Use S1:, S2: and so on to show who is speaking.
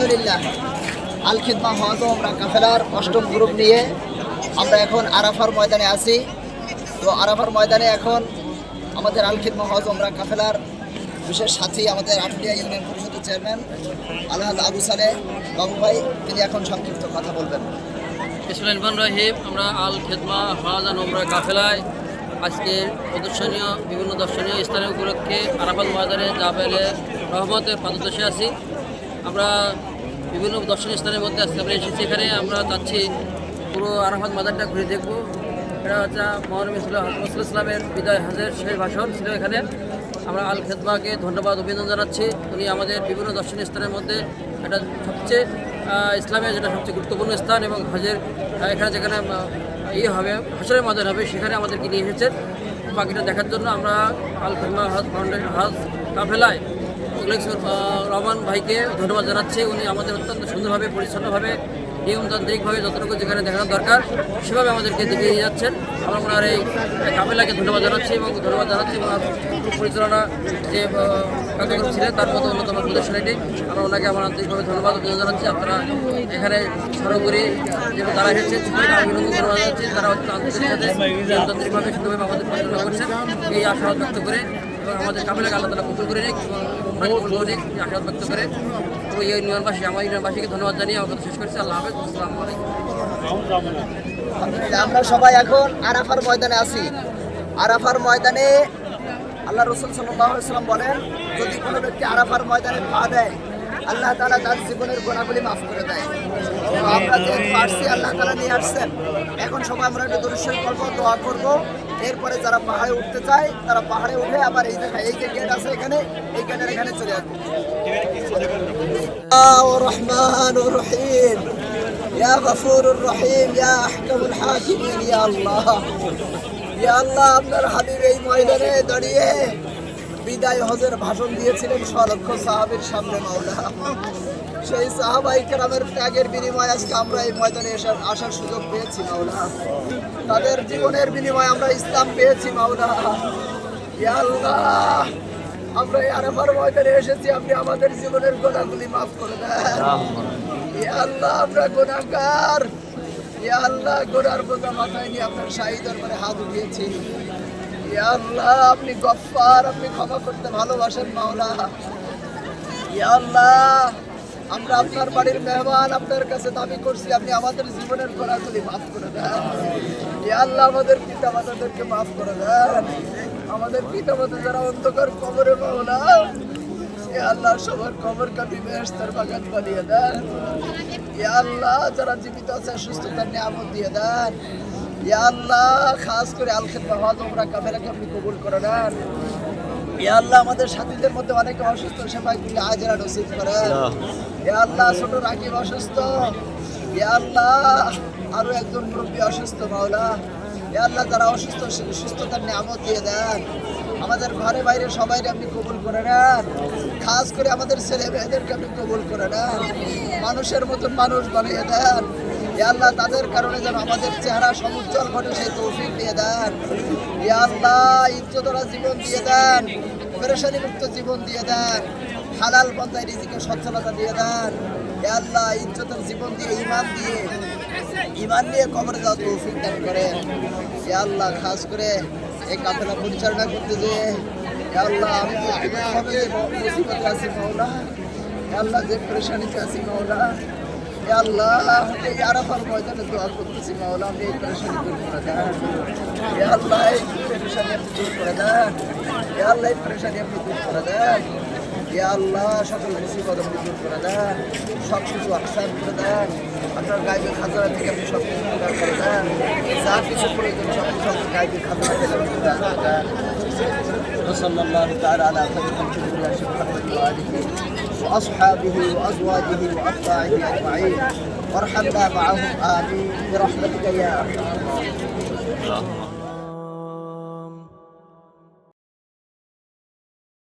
S1: আলহামদুলিল্লাহ। আল খিদমা হজ আমরা কাফেলার অষ্টম গ্রুপ নিয়ে আমরা এখন আরাফার ময়দানে আছি। তো আরাফার ময়দানে এখন আমাদের আল খিদমা হজ আমরা কাফেলার বিশেষ সাথী আমাদের আটলিয়া ইউনিয়ন পরিষদের চেয়ারম্যান আলহাজ আবু সালে বাবু ভাই, তিনি এখন সংক্ষিপ্ত কথা বলবেন।
S2: ইসমাইলমান রহিম, আমরা আল খেদমা হাজান ওমরা কাফেলায়। আজকে প্রদর্শনীয়, বিভিন্ন দর্শনীয় স্থানে উপলক্ষে আরাফাত ময়দানে জাবেলে রহমতের পাদদেশে আছি। আমরা বিভিন্ন দর্শনীয় স্থানের মধ্যে আজকে আমরা এসেছি। এখানে আমরা চাচ্ছি পুরো আরাফাত ময়দানটা ঘুরে দেখব। এটা হচ্ছে মহানবী ইসলাম ইসলামের বিদায় হাজের শেষ ভাষণ ছিল এখানে। আমরা আল খেদমাকে ধন্যবাদ, অভিনন্দন জানাচ্ছি। উনি আমাদের বিভিন্ন দর্শনীয় স্থানের মধ্যে এটা সবচেয়ে ইসলামের যেটা সবচেয়ে গুরুত্বপূর্ণ স্থান এবং হজের এখানে যেখানে ইয়ে হবে হাসরের মাদার হবে, সেখানে আমাদেরকে নিয়ে এসেছেন। বাকিটা দেখার জন্য আমরা আল খেদমা হজ ফাউন্ডেশন হজ কাফেলায় উল্লেখ- রহমান ভাইকে ধন্যবাদ জানাচ্ছি। উনি আমাদের অত্যন্ত সুন্দরভাবে, পরিচ্ছন্নভাবে, নিয়মতান্ত্রিকভাবে যতটুকু যেখানে দেখানো দরকার, সেভাবে আমাদেরকে দেখিয়ে যাচ্ছেন। আমরা ওনার এই কাফেলাকে ধন্যবাদ জানাচ্ছি এবং ধন্যবাদ জানাচ্ছি ওনার পরিচালনা যে কার্যক্রম ছিলেন তার মধ্যে অন্যতম প্রদর্শন এটি আমরা ওনাকে আমার আন্তরিকভাবে ধন্যবাদ জানাচ্ছি। আপনারা এখানে সর্বোপরি যে তারা এসেছে তাদেরকে অভিনন্দন ধন্যবাদ জানাচ্ছি। তারা নিয়মতান্ত্রিকভাবে সুন্দরভাবে আমাদের পরিচালনা করছেন। এই ব্যক্ত করে এবং আমাদের কাফেলাকে আল্লাহ তালা করে নিক আশাবাদ ব্যক্ত করে। তো এই ইউনিয়নবাসী, আমার ইউনিয়নবাসীকে ধন্যবাদ জানিয়ে আমার কথা শেষ করছি। আল্লাহ হাফেজ
S1: আমরা সবাই এখন আরাফার ময়দানে আছি। আরাফার ময়দানে আল্লাহ রসুল সাল্লাম বলেন, যদি কোনো ব্যক্তি আরাফার ময়দানে পা দেয় আল্লাহ তালা তার জীবনের গোনাগুলি মাফ করে দেয় তো আমরা যে পারছি আল্লাহ তালা নিয়ে আসছেন এখন সবাই আমরা একটু দৃশ্যই করবো দোয়া করবো এরপরে যারা পাহাড়ে উঠতে চায় তারা পাহাড়ে উঠে আবার এই জায়গায় এই যে গেট আছে এখানে এই গেটের এখানে চলে আসবে الرحمن الرحيم يا غفور الرحيم يا أحكم الحاكمين يا الله يا الله আপনার হাবিব এই ময়দানে দাঁড়িয়ে বিদায় হজের ভাষণ দিয়েছিলেন সলক্ষ সাহাবের সামনে মাওলা সেই সাহাবাই কেরামের ত্যাগের বিনিময়ে আজকে আমরা এই ময়দানে আসার আসার সুযোগ পেয়েছি মাওলা তাদের জীবনের বিনিময়ে আমরা ইসলাম পেয়েছি মাওলা ইয়া আল্লাহ, আমরা আরাফার ময়দানে এসেছি, আপনি আমাদের জীবনের গোনাগুলি মাফ করে দেন। আল্লাহ, আমরা গোনাগার। ইয়া আল্লাহ, গোনার বোঝা মাথায় নিয়ে আপনার শাহী দরবারে হাত উঠিয়েছি। আল্লাহ, আপনি গফফার, আপনি ক্ষমা করতে ভালোবাসেন মাওলা। আল্লাহ, আমরা আপনার বাড়ির মেহমান, আপনার কাছে দাবি করছি, আপনি আমাদের জীবনের গোনাগুলি মাফ করে দেন। আল্লাহ, আমাদের পিতা মাতাদেরকে মাফ করে দেন। আমাদের পিতা মাতা যারা অন্ধকার কবরে মাওলা আল্লাহ, সবার কবর কাটি বেহেশতের বাগান বানিয়ে দেন। আল্লাহ, যারা জীবিত আছে, সুস্থতার নিয়ামত দিয়ে দেন। আল্লাহ, খাস করে আল খেদমা হজ ওমরা কবুল করে নেন। ইয়া আমাদের সাথীদের মধ্যে অনেকে অসুস্থ সেবাই দিলে আজরা নসিব করে ইয়া আল্লাহ, ছোট রাকিব অসুস্থ। ইয়া আল্লাহ, আরও একজন মুরব্বী অসুস্থ মাওলা। ইয়া আল্লাহ, যারা অসুস্থ সুস্থতার নিয়ামত দিয়ে দেন। আমাদের ঘরে বাইরে সবাই আপনি কবুল করে নেন। খাস করে আমাদের ছেলে মেয়েদেরকে আপনি কবুল করে নেন। মানুষের মতন মানুষ বানিয়ে দেন। আল্লাহ, তাদের কারণে যেন আমাদের চেহারা সমুজ্জ্বল ঘটে, সেই তৌফিক দিয়ে দেন। আল্লাহ, ইজ্জতরা জীবন দিয়ে দেন পেরেশানি মুক্ত জীবন দিয়ে দেন, হালাল পন্থায় রিজিকে সচ্ছলতা দিয়ে দেন। আল্লাহ, ইজ্জতের জীবন দিয়ে ইমান দিয়ে ইমান নিয়ে কবরে যাওয়া তৌফিক দান করে আল্লাহ, খাস করে এই কাফেলা পরিচালনা করতে যে আল্লাহ, আমি যে মুসিবতে আছি আল্লাহ যে পরেশানিতে আছি, মাওলা আল্লাহ এই আরাফার ময়দানে দোয়া করতেছি মাওলা আমি এই পরেশানি দূর করে দেন ইয়া আল্লাহ এই পরেশানি আপনি দূর করে দেন ইয়া আল্লাহ এই পরেশানি আপনি দূর করে দেন ইয়া আল্লাহ সকল মুসিবত আপনি দূর করে দেন সব কিছু আকসার করে দেন আপনার গাইবের খাজানা থেকে আপনি সব কিছু প্রদান করে দেন যা কিছু প্রয়োজন সব কিছু আপনি গাইবের খাজানা থেকে আপনি প্রদান করে দেন وصلى الله تعالى على خير خلق الله محمد واله وأصحابه وأزواجه وأتباعه أجمعين. وارحمنا معهم. آمين. برحمتك يا أرحم الراحمين.